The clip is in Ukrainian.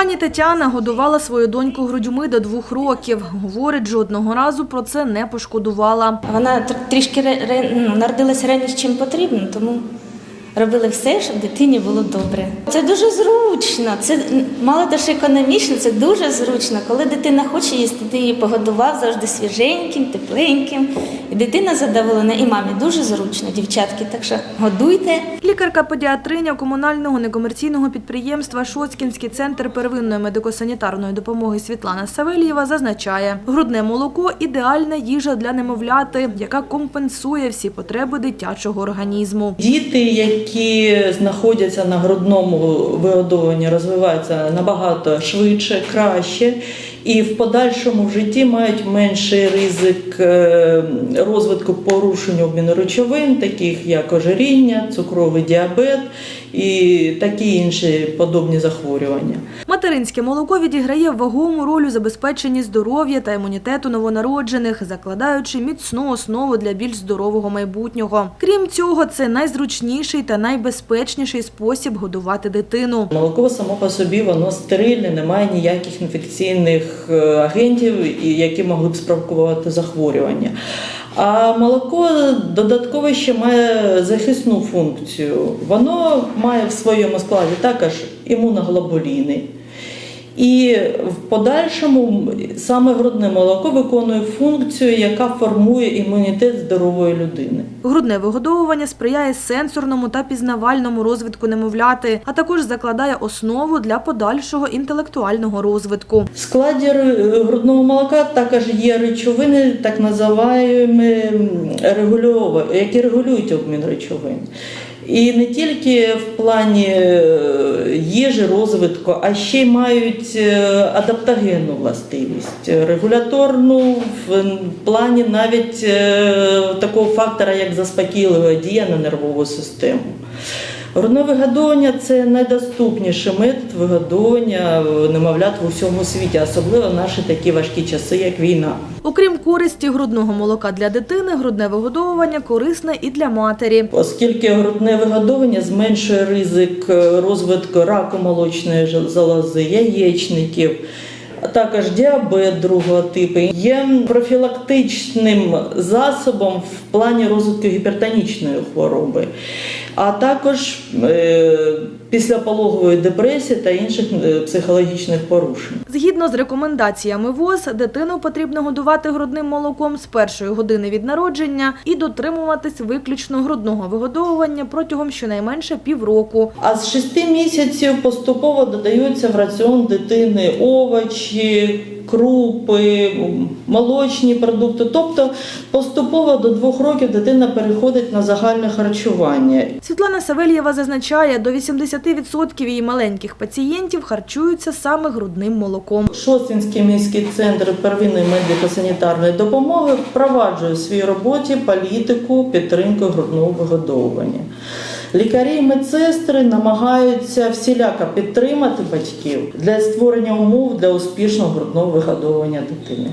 Пані Тетяна годувала свою доньку грудьми до двох років. Говорить, жодного разу про це не пошкодувала. Вона трішки ну, народилася раніше, ніж потрібно, тому робили все, щоб дитині було добре. Це дуже зручно, це мало те, що економічно, це дуже зручно. Коли дитина хоче їсти, ти її погодував завжди свіженьким, тепленьким. І дитина задоволена, і мамі дуже зручно, дівчатки. Так що годуйте. Лікарка-педіатриня комунального некомерційного підприємства Шоцкінський центр первинної медико-санітарної допомоги Світлана Савельєва зазначає, грудне молоко – ідеальна їжа для немовляти, яка компенсує всі потреби дитячого організму. Діти, які знаходяться на грудному вигодованні, розвиваються набагато швидше, краще. І в подальшому в житті мають менший ризик е, розвитку порушень обміну речовин, таких як ожиріння, цукровий діабет і такі інші подобні захворювання. Материнське молоко відіграє вагому роль у забезпеченні здоров'я та імунітету новонароджених, закладаючи міцну основу для більш здорового майбутнього. Крім цього, це найзручніший та найбезпечніший спосіб годувати дитину. Молоко само по собі воно стерильне, немає ніяких інфекційних е, агентів, які могли б спровокувати захворювання. А молоко додатково ще має захисну функцію. Воно має в своєму складі також імуноглобуліни. І в подальшому саме грудне молоко виконує функцію, яка формує імунітет здорової людини. Грудне вигодовування сприяє сенсорному та пізнавальному розвитку немовляти, а також закладає основу для подальшого інтелектуального розвитку. В складі грудного молока також є речовини, так називаємо регульовані, які регулюють обмін речовин. І не тільки в плані е, їжі, розвитку, а ще й мають е, адаптогенну властивість, регуляторну в плані навіть е, такого фактора, як заспокійлива дія на нервову систему. Грудне вигодовування це найдоступніший метод вигодовування немовлят в усьому світі, особливо в наші такі важкі часи, як війна. Окрім користі грудного молока для дитини, грудне вигодовування корисне і для матері. Оскільки грудне вигодовування зменшує ризик е, розвитку раку молочної залози, яєчників, а також діабет другого типу, є профілактичним засобом в плані розвитку гіпертонічної хвороби, а також е, післяпологової депресії та інших е, психологічних порушень. Згідно з рекомендаціями ВОЗ, дитину потрібно годувати грудним молоком з першої години від народження і дотримуватись виключно грудного вигодовування протягом щонайменше півроку. А з 6 місяців поступово додаються в раціон дитини овочі, крупи, молочні продукти. Тобто поступово до 2 років дитина переходить на загальне харчування. Світлана Савельєва зазначає, до 80% її маленьких пацієнтів харчуються саме грудним молоком. Шостинський міський центр первинної медико-санітарної допомоги впроваджує в своїй роботі політику підтримки грудного вигодовування. Лікарі і медсестри намагаються всіляко підтримати батьків для створення умов для успішного грудного вигодовування дитини.